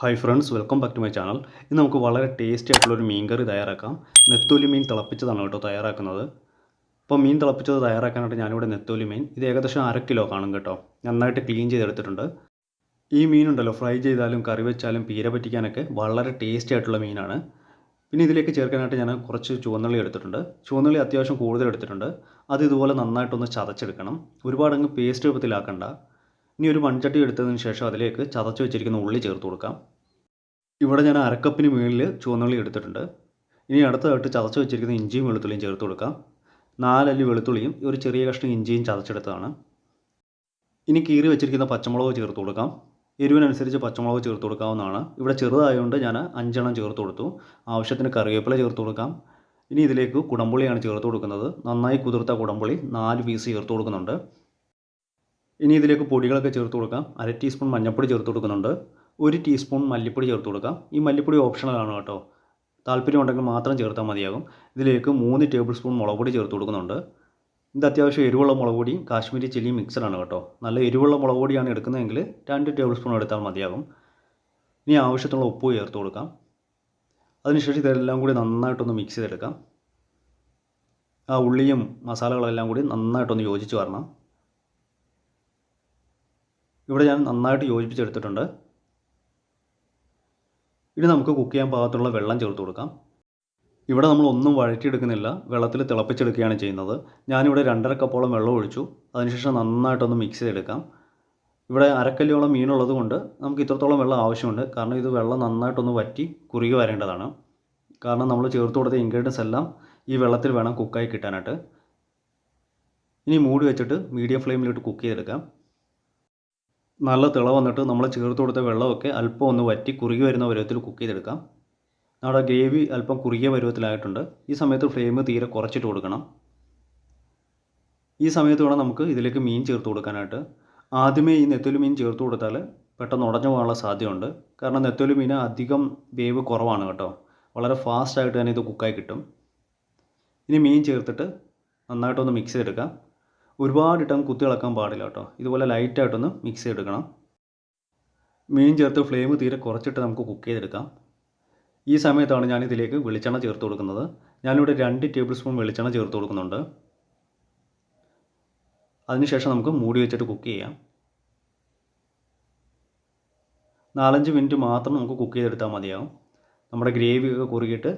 Hi friends welcome back to my channel ഇന്ന് നമുക്ക് വളരെ ടേസ്റ്റി ആയിട്ടുള്ളൊരു മീൻ കറി തയ്യാറാക്കാം. നെത്തോലി മീൻ തിളപ്പിച്ചതാണ് കേട്ടോ തയ്യാറാക്കുന്നത്. അപ്പോൾ മീൻ തിളപ്പിച്ചത് തയ്യാറാക്കാനായിട്ട് ഞാനിവിടെ നെത്തോലി മീൻ ഇത് ഏകദേശം അര കിലോ കാണും കേട്ടോ. നന്നായിട്ട് ക്ലീൻ ചെയ്തെടുത്തിട്ടുണ്ട്. ഈ മീനുണ്ടല്ലോ ഫ്രൈ ചെയ്താലും കറി വെച്ചാലും പീര പറ്റിക്കാനൊക്കെ വളരെ ടേസ്റ്റി ആയിട്ടുള്ള മീനാണ്. പിന്നെ ഇതിലേക്ക് ചേർക്കാനായിട്ട് ഞാൻ കുറച്ച് ചുവന്നുള്ളി എടുത്തിട്ടുണ്ട്. ചുവന്നുള്ളി അത്യാവശ്യം കൂടുതൽ എടുത്തിട്ടുണ്ട്. അത് ഇതുപോലെ നന്നായിട്ടൊന്ന് ചതച്ചെടുക്കണം. ഒരുപാടങ്ങ് പേസ്റ്റ് രൂപത്തിലാക്കണ്ട. ഇനി ഒരു മൺചട്ടി എടുത്തതിന് ശേഷം അതിലേക്ക് ചതച്ച് വെച്ചിരിക്കുന്ന ഉള്ളി ചേർത്ത് കൊടുക്കാം. ഇവിടെ ഞാൻ അരക്കപ്പിന് മുകളിൽ ചുവന്നുള്ളി എടുത്തിട്ടുണ്ട്. ഇനി അടുത്തതായിട്ട് ചതച്ച് വെച്ചിരിക്കുന്ന ഇഞ്ചിയും വെളുത്തുള്ളിയും ചേർത്ത് കൊടുക്കാം. നാലല്ലി വെളുത്തുള്ളിയും ഒരു ചെറിയ കഷ്ണം ഇഞ്ചിയും ചതച്ചെടുത്തതാണ്. ഇനി കീറി വെച്ചിരിക്കുന്ന പച്ചമുളക് ചേർത്ത് കൊടുക്കാം. എരിവിനനുസരിച്ച് പച്ചമുളക് ചേർത്ത് കൊടുക്കാവുന്നതാണ്. ഇവിടെ ചെറുതായതുകൊണ്ട് ഞാൻ അഞ്ചെണ്ണം ചേർത്ത് കൊടുത്തു. ആവശ്യത്തിന് കറിവേപ്പില ചേർത്ത് കൊടുക്കാം. ഇനി ഇതിലേക്ക് കുടമ്പുളിയാണ് ചേർത്ത് കൊടുക്കുന്നത്. നന്നായി കുതിർത്ത കുടമ്പുളി നാല് പീസ് ചേർത്ത് കൊടുക്കുന്നുണ്ട്. ഇനി ഇതിലേക്ക് പൊടികളൊക്കെ ചേർത്ത് കൊടുക്കാം. അര ടീസ്പൂൺ മഞ്ഞൾപ്പൊടി ചേർത്ത് കൊടുക്കുന്നുണ്ട്. ഒരു ടീസ്പൂൺ മല്ലിപ്പൊടി ചേർത്ത് കൊടുക്കാം. ഈ മല്ലിപ്പൊടി ഓപ്ഷണലാണ് കേട്ടോ. താല്പര്യം ഉണ്ടെങ്കിൽ മാത്രം ചേർത്താൽ മതിയാകും. ഇതിലേക്ക് മൂന്ന് ടേബിൾ സ്പൂൺ മുളക് പൊടി ചേർത്ത് കൊടുക്കുന്നുണ്ട്. ഇത് അത്യാവശ്യം എരിവുള്ള മുളക് പൊടിയും കാശ്മീരി ചില്ലിയും മിക്സഡാണ് കേട്ടോ. നല്ല എരിവുള്ള മുളക് പൊടിയാണ് എടുക്കുന്നതെങ്കിൽ രണ്ട് ടേബിൾ സ്പൂൺ എടുത്താൽ മതിയാകും. ഇനി ആവശ്യത്തിനുള്ള ഉപ്പ് ചേർത്ത് കൊടുക്കാം. അതിനുശേഷം ഇതെല്ലാം കൂടി നന്നായിട്ടൊന്ന് മിക്സ് ചെയ്തെടുക്കാം. ആ ഉള്ളിയും മസാലകളെല്ലാം കൂടി നന്നായിട്ടൊന്ന് യോജിച്ച് വരണം. ഇവിടെ ഞാൻ നന്നായിട്ട് യോജിപ്പിച്ചെടുത്തിട്ടുണ്ട്. ഇനി നമുക്ക് കുക്ക് ചെയ്യാൻ പാകത്തുള്ള വെള്ളം ചേർത്ത് കൊടുക്കാം. ഇവിടെ നമ്മൾ ഒന്നും വഴറ്റിയെടുക്കുന്നില്ല. വെള്ളത്തിൽ തിളപ്പിച്ചെടുക്കുകയാണ് ചെയ്യുന്നത്. ഞാനിവിടെ രണ്ടര കപ്പോളം വെള്ളം ഒഴിച്ചു. അതിനുശേഷം നന്നായിട്ടൊന്ന് മിക്സ് ചെയ്തെടുക്കാം. ഇവിടെ അരക്കല്ലിയോളം മീനുള്ളത് കൊണ്ട് നമുക്ക് ഇത്രത്തോളം വെള്ളം ആവശ്യമുണ്ട്. കാരണം ഇത് വെള്ളം നന്നായിട്ടൊന്ന് വറ്റി കുറുകി വരേണ്ടതാണ്. കാരണം നമ്മൾ ചേർത്ത് കൊടുത്ത ഇൻഗ്രീഡിയൻസ് എല്ലാം ഈ വെള്ളത്തിൽ വേണം കുക്കായി കിട്ടാനായിട്ട്. ഇനി മൂടി വെച്ചിട്ട് മീഡിയം ഫ്ലെയിമിലിട്ട് കുക്ക് ചെയ്തെടുക്കാം. നല്ല തിള വന്നിട്ട് നമ്മൾ ചേർത്ത് കൊടുത്ത വെള്ളമൊക്കെ അല്പം ഒന്ന് വറ്റി കുറുകി വരുന്ന പരുവത്തിൽ കുക്ക് ചെയ്തെടുക്കാം. നമ്മുടെ ഗ്രേവി അല്പം കുറുകിയ പരുവത്തിലായിട്ടുണ്ട്. ഈ സമയത്ത് ഫ്ലെയിം തീരെ കുറച്ചിട്ട് കൊടുക്കണം. ഈ സമയത്ത് വേണം നമുക്ക് ഇതിലേക്ക് മീൻ ചേർത്ത് കൊടുക്കാനായിട്ട്. ആദ്യമേ ഈ നെത്തോലി മീൻ ചേർത്ത് കൊടുത്താൽ പെട്ടെന്ന് ഉടഞ്ഞു പോകാനുള്ള സാധ്യതയുണ്ട്. കാരണം നെത്തോലി മീൻ അധികം വേവ് കുറവാണ് കേട്ടോ. വളരെ ഫാസ്റ്റായിട്ട് തന്നെ ഇത് കുക്കായി കിട്ടും. ഇനി മീൻ ചേർത്തിട്ട് നന്നായിട്ടൊന്ന് മിക്സ് ചെയ്തെടുക്കാം. ഒരുപാട് ടൈം കുത്തി ഇളക്കാൻ പാടില്ല കേട്ടോ. ഇതുപോലെ ലൈറ്റായിട്ടൊന്ന് മിക്സ് ചെയ്തെടുക്കണം. മീൻ ചേർത്ത് ഫ്ലെയിം തീരെ കുറച്ചിട്ട് നമുക്ക് കുക്ക് ചെയ്തെടുക്കാം. ഈ സമയത്താണ് ഞാൻ ഇതിലേക്ക് വെളിച്ചെണ്ണ ചേർത്ത് കൊടുക്കുന്നത്. ഞാനിവിടെ രണ്ട് ടേബിൾ സ്പൂൺ വെളിച്ചെണ്ണ ചേർത്ത് കൊടുക്കുന്നുണ്ട്. അതിനുശേഷം നമുക്ക് മൂടി വെച്ചിട്ട് കുക്ക് ചെയ്യാം. നാലഞ്ച് മിനിറ്റ് മാത്രം നമുക്ക് കുക്ക് ചെയ്തെടുത്താൽ മതിയാവും. നമ്മുടെ ഗ്രേവി ഒക്കെ കുറുകിയിട്ട്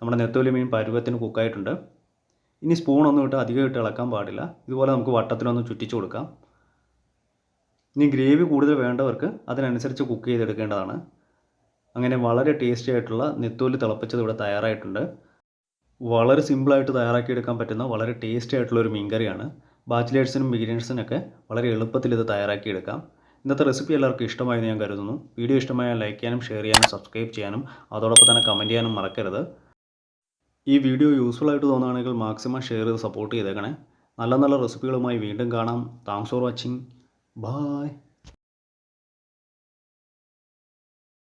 നമ്മുടെ നെത്തോലി മീൻ പരുവത്തിന് കുക്കായിട്ടുണ്ട് ഇനി സ്പൂണൊന്നും ഇട്ട് അധികം ഇട്ട് ഇളക്കാൻ പാടില്ല. ഇതുപോലെ നമുക്ക് വട്ടത്തിലൊന്ന് ചുറ്റിച്ച് കൊടുക്കാം. ഇനി ഗ്രേവി കൂടുതൽ വേണ്ടവർക്ക് അതിനനുസരിച്ച് കുക്ക് ചെയ്തെടുക്കേണ്ടതാണ്. അങ്ങനെ വളരെ ടേസ്റ്റി ആയിട്ടുള്ള നെത്തോലി തിളപ്പിച്ചത് ഇവിടെ തയ്യാറായിട്ടുണ്ട്. വളരെ സിമ്പിളായിട്ട് തയ്യാറാക്കിയെടുക്കാൻ പറ്റുന്ന വളരെ ടേസ്റ്റി ആയിട്ടുള്ള ഒരു മീൻകറിയാണ്. ബാച്ചിലേഴ്സിനും ബിഗിനേഴ്സിനൊക്കെ വളരെ എളുപ്പത്തിൽ ഇത് തയ്യാറാക്കിയെടുക്കാം. ഇന്നത്തെ റെസിപ്പി എല്ലാവർക്കും ഇഷ്ടമായെന്ന് ഞാൻ കരുതുന്നു. വീഡിയോ ഇഷ്ടമായാൽ ലൈക്ക് ചെയ്യാനും ഷെയർ ചെയ്യാനും സബ്സ്ക്രൈബ് ചെയ്യാനും അതോടൊപ്പം തന്നെ കമന്റ് ചെയ്യാനും മറക്കരുത്. ഈ വീഡിയോ യൂസ്ഫുൾ ആയിട്ട് തോന്നുകയാണെങ്കിൽ മാക്സിമം ഷെയർ ചെയ്ത് സപ്പോർട്ട് ചെയ്തേക്കണേ. നല്ല നല്ല റെസിപ്പികളുമായി വീണ്ടും കാണാം. Thanks for watching bye